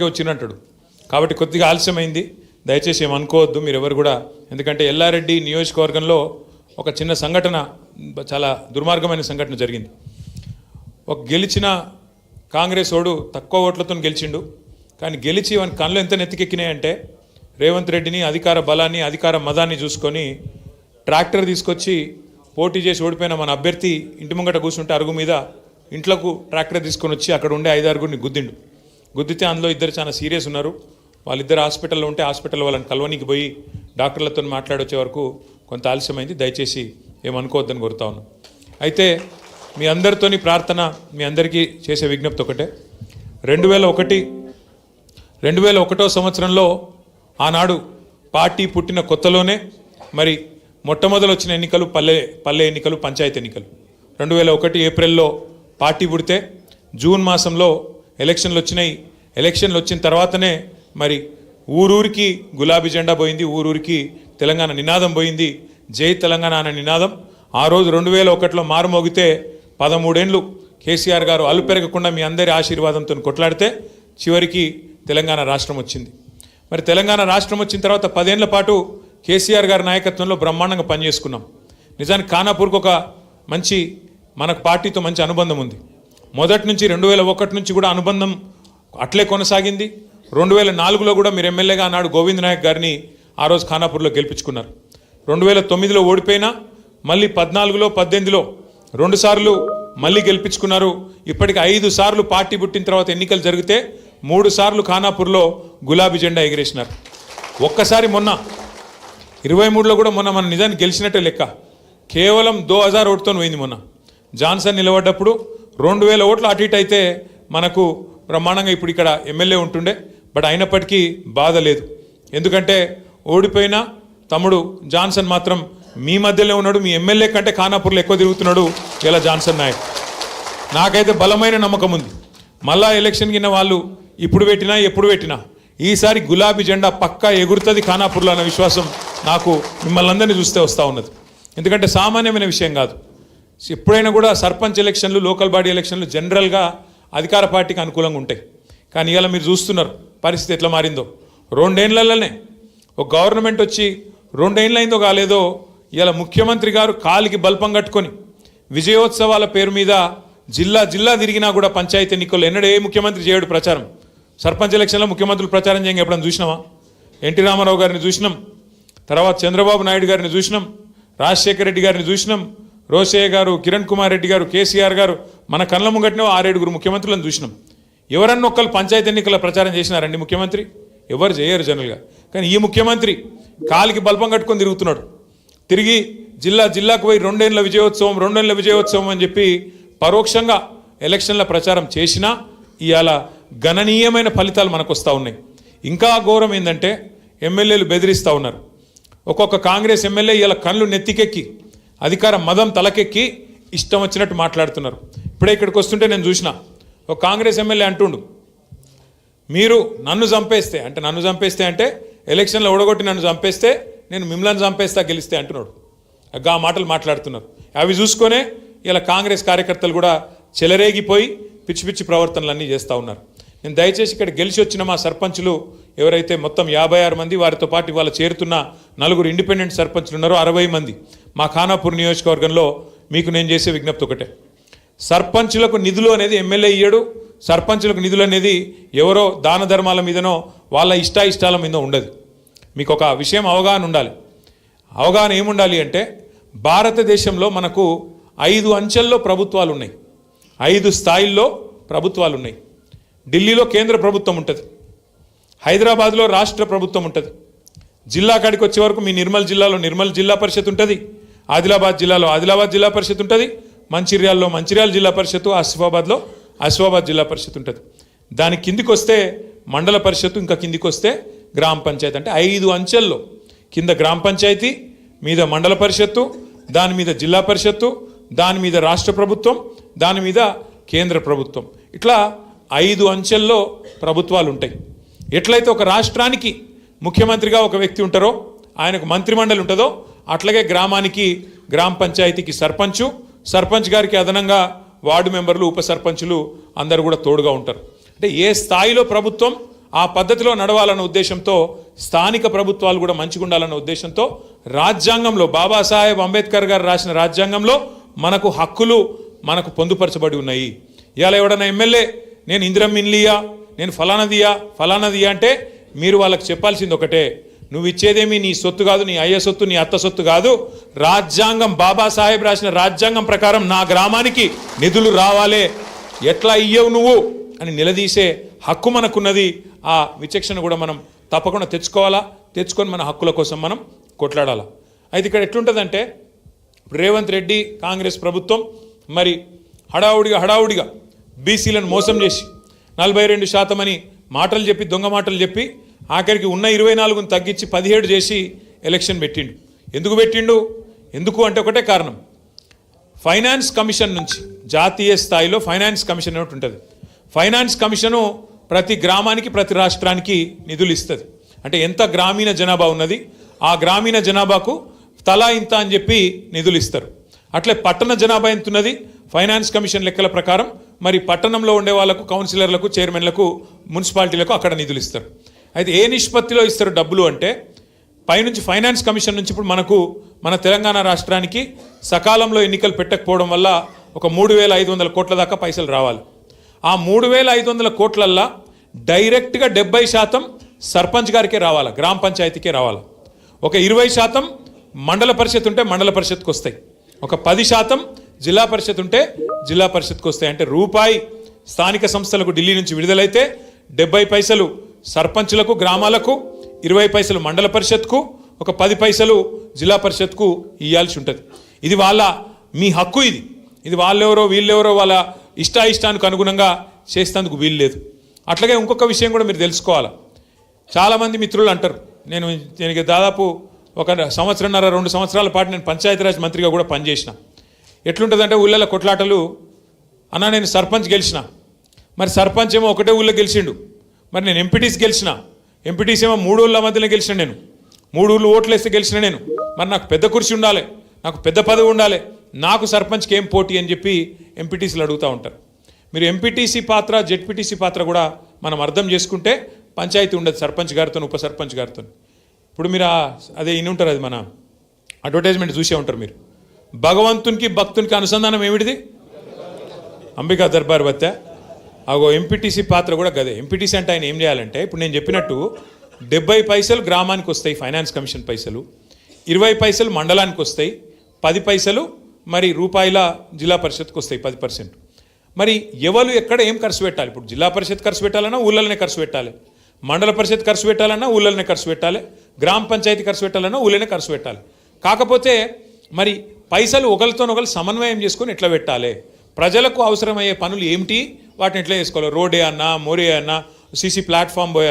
వచ్చినట్టు కాబట్టి కొద్దిగా ఆలస్యమైంది. దయచేసి ఏమనుకోవద్దు మీరు ఎవరు కూడా. ఎందుకంటే ఎల్లారెడ్డి నియోజకవర్గంలో ఒక చిన్న సంఘటన చాలా దుర్మార్గమైన సంఘటన జరిగింది. ఒక గెలిచిన కాంగ్రెస్ ఓడు తక్కువ ఓట్లతో గెలిచిండు. కానీ గెలిచి వాని కళ్ళు ఎంత నెత్తికెక్కినాయంటే రేవంత్ రెడ్డిని అధికార బలాన్ని అధికార మదాన్ని చూసుకొని ట్రాక్టర్ తీసుకొచ్చి పోటీ చేసి ఓడిపోయిన మన అభ్యర్థి ఇంటి ముంగట కూర్చుంటే అరుగు మీద ఇంట్లోకు ట్రాక్టర్ తీసుకొని వచ్చి అక్కడ ఉండే ఐదారుగురిని గుద్దిండు. గుద్దితే అందులో ఇద్దరు చాలా సీరియస్ ఉన్నారు. వాళ్ళిద్దరు హాస్పిటల్లో ఉంటే హాస్పిటల్ వాళ్ళని కలవనీకి పోయి డాక్టర్లతో మాట్లాడొచ్చే వరకు కొంత ఆలస్యమైంది. దయచేసి ఏమనుకోవద్దని కోరుతా అయితే మీ అందరితోని ప్రార్థన మీ అందరికీ చేసే విజ్ఞప్తి ఒకటే. రెండు వేల ఒకటి రెండు వేల ఒకటో సంవత్సరంలో ఆనాడు పార్టీ పుట్టిన కొత్తలోనే మరి మొట్టమొదలు వచ్చిన ఎన్నికలు పల్లె పల్లె ఎన్నికలు పంచాయతీ ఎన్నికలు. రెండు వేల ఒకటి ఏప్రిల్లో పార్టీ పుడితే జూన్ మాసంలో ఎలక్షన్లు వచ్చినాయి. ఎలక్షన్లు వచ్చిన తర్వాతనే మరి ఊరూరికి గులాబీ జెండా పోయింది. ఊరూరికి తెలంగాణ నినాదం పోయింది. జై తెలంగాణ అనే నినాదం. ఆ రోజు రెండు వేల ఒకటిలో మారుమోగితే పదమూడేండ్లు కేసీఆర్ గారు అలు పెరగకుండా మీ అందరి ఆశీర్వాదంతో కొట్లాడితే చివరికి తెలంగాణ రాష్ట్రం వచ్చింది. మరి తెలంగాణ రాష్ట్రం వచ్చిన తర్వాత పదేళ్ళ పాటు కేసీఆర్ గారి నాయకత్వంలో బ్రహ్మాండంగా పనిచేసుకున్నాం. నిజానికి ఖానాపూర్కి ఒక మంచి మనకు పార్టీతో మంచి అనుబంధం ఉంది. మొదటి నుంచి రెండు వేల ఒకటి నుంచి కూడా అనుబంధం అట్లే కొనసాగింది. రెండు వేల నాలుగులో కూడా మీరు ఎమ్మెల్యేగా ఆనాడు గోవింద్ నాయక్ గారిని ఆ రోజు ఖానాపూర్లో గెలిపించుకున్నారు. రెండు వేల తొమ్మిదిలో ఓడిపోయినా మళ్ళీ పద్నాలుగులో పద్దెనిమిదిలో రెండు సార్లు మళ్ళీ గెలిపించుకున్నారు. ఇప్పటికి ఐదు సార్లు పార్టీ పుట్టిన తర్వాత ఎన్నికలు జరిగితే మూడు సార్లు ఖానాపూర్లో గులాబీ జెండా ఎగిరేసినారు. ఒక్కసారి మొన్న ఇరవై మూడులో కూడా మొన్న మన నిజాన్ని గెలిచినట్టే లెక్క. కేవలం దో హజార్ ఓటుతో పోయింది మొన్న. జాన్సన్ నిలబడ్డప్పుడు రెండు వేల ఓట్లు అటు ఇటు అయితే మనకు బ్రహ్మాండంగా ఇప్పుడు ఇక్కడ ఎమ్మెల్యే ఉంటుండే బట్ అయినప్పటికీ బాధ లేదు. ఎందుకంటే ఓడిపోయినా తమ్ముడు జాన్సన్ మాత్రం మీ మధ్యలో ఉన్నాడు మీ ఎమ్మెల్యే కంటే ఖానాపూర్లో ఎక్కువ తిరుగుతున్నాడు ఇలా జాన్సన్ నాయక్. నాకైతే బలమైన నమ్మకం ఉంది. మళ్ళా ఎలక్షన్ కింద వాళ్ళు ఇప్పుడు పెట్టినా ఎప్పుడు పెట్టినా ఈసారి గులాబీ జెండా పక్కా ఎగురుతుంది ఖానాపూర్లో అన్న విశ్వాసం నాకు మిమ్మల్ని అందరినీ చూస్తే వస్తూ ఉన్నది. ఎందుకంటే సామాన్యమైన విషయం కాదు. ఎప్పుడైనా కూడా సర్పంచ్ ఎలక్షన్లు లోకల్ బాడీ ఎలక్షన్లు జనరల్గా అధికార పార్టీకి అనుకూలంగా ఉంటాయి. కానీ ఇవాళ మీరు చూస్తున్నారు పరిస్థితి ఎట్లా మారిందో. రెండేళ్ళలోనే ఒక గవర్నమెంట్ వచ్చి రెండేళ్ళైందో కాలేదో ఇలా ముఖ్యమంత్రి గారు కాలికి బల్పం కట్టుకొని విజయోత్సవాల పేరు మీద జిల్లా జిల్లా తిరిగినా కూడా పంచాయతీ ఎన్నికల్లో ఎన్నడ ఏ ముఖ్యమంత్రి చేయడు ప్రచారం. సర్పంచ్ ఎలక్షన్లో ముఖ్యమంత్రులు ప్రచారం చేయంగా ఎప్పుడైనా చూసినామా ఎన్టీ రామారావు గారిని చూసినాం. తర్వాత చంద్రబాబు నాయుడు గారిని చూసినాం. రాజశేఖర రెడ్డి గారిని చూసినాం. రోసయ్య గారు కిరణ్ కుమార్ రెడ్డి గారు కేసీఆర్ గారు మన కళ్ళ ముంగట్నే ఆరేడుగురు ముఖ్యమంత్రులను చూసినాం. ఎవరన్నా ఒక్కరు పంచాయతీ ఎన్నికల ప్రచారం చేసినారండి ముఖ్యమంత్రి? ఎవరు చేయరు జనరల్గా. కానీ ఈ ముఖ్యమంత్రి కాలికి బల్పం కట్టుకొని తిరుగుతున్నాడు. తిరిగి జిల్లా జిల్లాకు పోయి రెండేళ్ళ విజయోత్సవం రెండేళ్ళ విజయోత్సవం అని చెప్పి పరోక్షంగా ఎలక్షన్ల ప్రచారం చేసినా ఇవాళ గణనీయమైన ఫలితాలు మనకు వస్తూ ఉన్నాయి. ఇంకా ఘోరం ఏంటంటే ఎమ్మెల్యేలు బెదిరిస్తూ ఉన్నారు. ఒక్కొక్క కాంగ్రెస్ ఎమ్మెల్యే ఇలా కళ్ళు నెత్తికెక్కి అధికార మదం తలకెక్కి ఇష్టం వచ్చినట్టు మాట్లాడుతున్నారు. ఇప్పుడే ఇక్కడికి వస్తుంటే నేను చూసిన ఒక కాంగ్రెస్ ఎమ్మెల్యే అంటుండు మీరు నన్ను చంపేస్తే అంటే నన్ను చంపేస్తే అంటే ఎలక్షన్లో ఓడగొట్టి నన్ను చంపేస్తే నేను మిమ్మల్ని చంపేస్తా గెలిస్తే అంటున్నాడు. ఆ మాటలు మాట్లాడుతున్నారు. అవి చూసుకొనే ఇలా కాంగ్రెస్ కార్యకర్తలు కూడా చెలరేగిపోయి పిచ్చి పిచ్చి ప్రవర్తనలు అన్నీ చేస్తూ ఉన్నారు. నేను దయచేసి ఇక్కడ గెలిచి వచ్చిన మా సర్పంచులు ఎవరైతే మొత్తం యాభై ఆరు మంది వారితో పాటు ఇవాళ చేరుతున్న నలుగురు ఇండిపెండెంట్ సర్పంచులు ఉన్నారో అరవై మంది మా ఖానాపూర్ నియోజకవర్గంలో మీకు నేను చేసే విజ్ఞప్తి ఒకటే. సర్పంచులకు నిధులు అనేది ఎమ్మెల్యే ఇయ్యడు సర్పంచులకు నిధులు అనేది ఎవరో దాన ధర్మాల మీదనో వాళ్ళ ఇష్టాయిష్టాల మీద ఉండదు. మీకు ఒక విషయం అవగాహన ఉండాలి. అవగాహన ఏముండాలి అంటే భారతదేశంలో మనకు ఐదు అంచెల్లో ప్రభుత్వాలు ఉన్నాయి ఐదు స్థాయిల్లో ప్రభుత్వాలు ఉన్నాయి ఢిల్లీలో కేంద్ర ప్రభుత్వం ఉంటుంది. హైదరాబాద్లో రాష్ట్ర ప్రభుత్వం ఉంటుంది. జిల్లా కాడికి వచ్చే వరకు మీ నిర్మల్ జిల్లాలో నిర్మల్ జిల్లా పరిషత్ ఉంటుంది. ఆదిలాబాద్ జిల్లాలో ఆదిలాబాద్ జిల్లా పరిషత్ ఉంటుంది మంచిర్యాలలో మంచిర్యాల జిల్లా పరిషత్తు ఆసిఫాబాద్లో ఆసిఫాబాద్ జిల్లా పరిషత్ ఉంటుంది. దాని కిందికి వస్తే మండల పరిషత్తు ఇంకా కిందికి వస్తే గ్రామ పంచాయతీ. అంటే ఐదు అంచెల్లో కింద గ్రామ పంచాయతీ మీద మండల పరిషత్తు దాని మీద జిల్లా పరిషత్తు దాని మీద రాష్ట్ర ప్రభుత్వం దాని మీద కేంద్ర ప్రభుత్వం. ఇట్లా ఐదు అంచెల్లో ప్రభుత్వాలు ఉంటాయి. ఎట్లయితే ఒక రాష్ట్రానికి ముఖ్యమంత్రిగా ఒక వ్యక్తి ఉంటారో ఆయనకు మంత్రిమండలి ఉంటుందో అట్లాగే గ్రామానికి గ్రామ పంచాయతీకి సర్పంచు సర్పంచ్ గారికి అదనంగా వార్డు మెంబర్లు ఉప సర్పంచులు అందరూ కూడా తోడుగా ఉంటారు. అంటే ఏ స్థాయిలో ప్రభుత్వం ఆ పద్ధతిలో నడవాలన్న ఉద్దేశంతో స్థానిక ప్రభుత్వాలు కూడా మంచిగా ఉండాలన్న ఉద్దేశంతో రాజ్యాంగంలో బాబాసాహెబ్ అంబేద్కర్ గారు రాసిన రాజ్యాంగంలో మనకు హక్కులు మనకు పొందుపరచబడి ఉన్నాయి. ఇవాళ ఎవడన్నా ఎమ్మెల్యే నేను ఇందిరం నేను ఫలానదియా ఫలానదియా అంటే మీరు వాళ్ళకి చెప్పాల్సింది ఒకటే నువ్వు ఇచ్చేదేమి నీ సొత్తు కాదు నీ అయ్య సొత్తు నీ అత్త సొత్తు కాదు. రాజ్యాంగం బాబాసాహెబ్ రాసిన రాజ్యాంగం ప్రకారం నా గ్రామానికి నిధులు రావాలే. ఎట్లా ఇయ్యవు నువ్వు? అని నిలదీసే హక్కు మనకున్నది. ఆ విచక్షణ కూడా మనం తప్పకుండా తెచ్చుకోవాలా? తెచ్చుకొని మన హక్కుల కోసం మనం కొట్లాడాలా? అయితే ఇక్కడ ఎట్లుంటుందంటే రేవంత్ రెడ్డి కాంగ్రెస్ ప్రభుత్వం మరి హడావుడిగా హడావుడిగా బీసీలను మోసం చేసి నలభై రెండు శాతం అని మాటలు చెప్పి దొంగ మాటలు చెప్పి ఆఖరికి ఉన్న ఇరవై నాలుగును తగ్గించి పదిహేడు చేసి ఎలక్షన్ పెట్టిండు. ఎందుకు పెట్టిండు? ఎందుకు అంటే ఒకటే కారణం. ఫైనాన్స్ కమిషన్ నుంచి జాతీయ స్థాయిలో ఫైనాన్స్ కమిషన్ ఒకటి ఉంటుంది. ఫైనాన్స్ కమిషను ప్రతి గ్రామానికి ప్రతి రాష్ట్రానికి నిధులు ఇస్తుంది. అంటే ఎంత గ్రామీణ జనాభా ఉన్నది ఆ గ్రామీణ జనాభాకు తలా ఇంత అని చెప్పి నిధులు ఇస్తారు. అట్లే పట్టణ జనాభా ఎంత ఉన్నది ఫైనాన్స్ కమిషన్ లెక్కల ప్రకారం మరి పట్టణంలో ఉండే వాళ్ళకు కౌన్సిలర్లకు చైర్మన్లకు మున్సిపాలిటీలకు అక్కడ నిధులు ఇస్తారు. అయితే ఏ నిష్పత్తిలో ఇస్తారు డబ్బులు అంటే పైనుంచి ఫైనాన్స్ కమిషన్ నుంచి ఇప్పుడు మనకు మన తెలంగాణ రాష్ట్రానికి సకాలంలో ఎన్నికలు పెట్టకపోవడం వల్ల ఒక మూడు వేల ఐదు వందల కోట్ల దాకా పైసలు రావాలి. ఆ మూడు వేల ఐదు వందల కోట్లల్లా డైరెక్ట్గా డెబ్బై శాతం సర్పంచ్ గారికే రావాలి గ్రామ పంచాయతీకే రావాలి? ఒక ఇరవై శాతం మండల పరిషత్ ఉంటే మండల పరిషత్కి వస్తాయి. ఒక పది శాతం జిల్లా పరిషత్ ఉంటే జిల్లా పరిషత్కి వస్తాయి. అంటే రూపాయి స్థానిక సంస్థలకు ఢిల్లీ నుంచి విడుదలైతే డెబ్బై పైసలు సర్పంచులకు గ్రామాలకు ఇరవై పైసలు మండల పరిషత్కు ఒక పది పైసలు జిల్లా పరిషత్కు ఇవ్వాల్సి ఉంటుంది. ఇది వాళ్ళ మీ హక్కు ఇది. ఇది వాళ్ళెవరో వీళ్ళెవరో వాళ్ళ ఇష్టాయిష్టానికి అనుగుణంగా చేసేందుకు వీలు లేదు. అట్లాగే ఇంకొక విషయం కూడా మీరు తెలుసుకోవాలి. చాలామంది మిత్రులు అంటారు నేను దీనికి దాదాపు ఒక సంవత్సరంన్నర రెండు సంవత్సరాల పాటు నేను పంచాయతీరాజ్ మంత్రిగా కూడా పనిచేసిన. ఎట్లుంటుందంటే ఊళ్ళలో కొట్లాటలు అన్న నేను సర్పంచ్ గెలిచిన. మరి సర్పంచ్ ఏమో ఒకటే ఊళ్ళో గెలిచిండు. మరి నేను ఎంపీటీస్ గెలిచిన. ఎంపీటీస్ ఏమో మూడు ఊళ్ళ మధ్యలో గెలిచిన నేను. మూడు ఊళ్ళు ఓట్లు వేస్తే గెలిచిన నేను. మరి నాకు పెద్ద కుర్చీ ఉండాలి. నాకు పెద్ద పదవి ఉండాలి. నాకు సర్పంచ్కి ఏం పోటీ అని చెప్పి ఎంపీటీసీలు అడుగుతూ ఉంటారు. మీరు ఎంపీటీసీ పాత్ర జెడ్పీటీసీ పాత్ర కూడా మనం అర్థం చేసుకుంటే పంచాయతీ ఉండదు సర్పంచ్ గారితో ఉప సర్పంచ్ గారితో. ఇప్పుడు మీరు అదే ఇన్ని ఉంటారు అది మన అడ్వర్టైజ్మెంట్ చూసే ఉంటారు మీరు. భగవంతునికి భక్తునికి అనుసంధానం ఏమిటిది? అంబికా దర్బార్ వద్ద. అగో ఎంపీటీసీ పాత్ర కూడా గదే. ఎంపీటీసీ అంటే ఆయన ఏం చేయాలంటే ఇప్పుడు నేను చెప్పినట్టు డెబ్బై పైసలు గ్రామానికి వస్తాయి ఫైనాన్స్ కమిషన్ పైసలు ఇరవై పైసలు మండలానికి వస్తాయి పది పైసలు మరి రూపాయల జిల్లా పరిషత్కి వస్తాయి పది పర్సెంట్. మరి ఎవరు ఎక్కడ ఏం ఖర్చు పెట్టాలి? ఇప్పుడు జిల్లా పరిషత్ ఖర్చు పెట్టాలన్నా ఊళ్ళనే ఖర్చు పెట్టాలి. మండల పరిషత్ ఖర్చు పెట్టాలన్నా ఊళ్ళనే ఖర్చు పెట్టాలి. గ్రామ పంచాయతీ ఖర్చు పెట్టాలన్నా ఊళ్ళనే ఖర్చు పెట్టాలి. కాకపోతే మరి పైసలు ఒకరితోనొకరు సమన్వయం చేసుకొని ఎట్లా పెట్టాలి? ప్రజలకు అవసరమయ్యే పనులు ఏమిటి? వాటిని ఎట్లా చేసుకోవాలి? రోడే అన్నా మోరే అన్నా సీసీ ప్లాట్ఫామ్ పోయే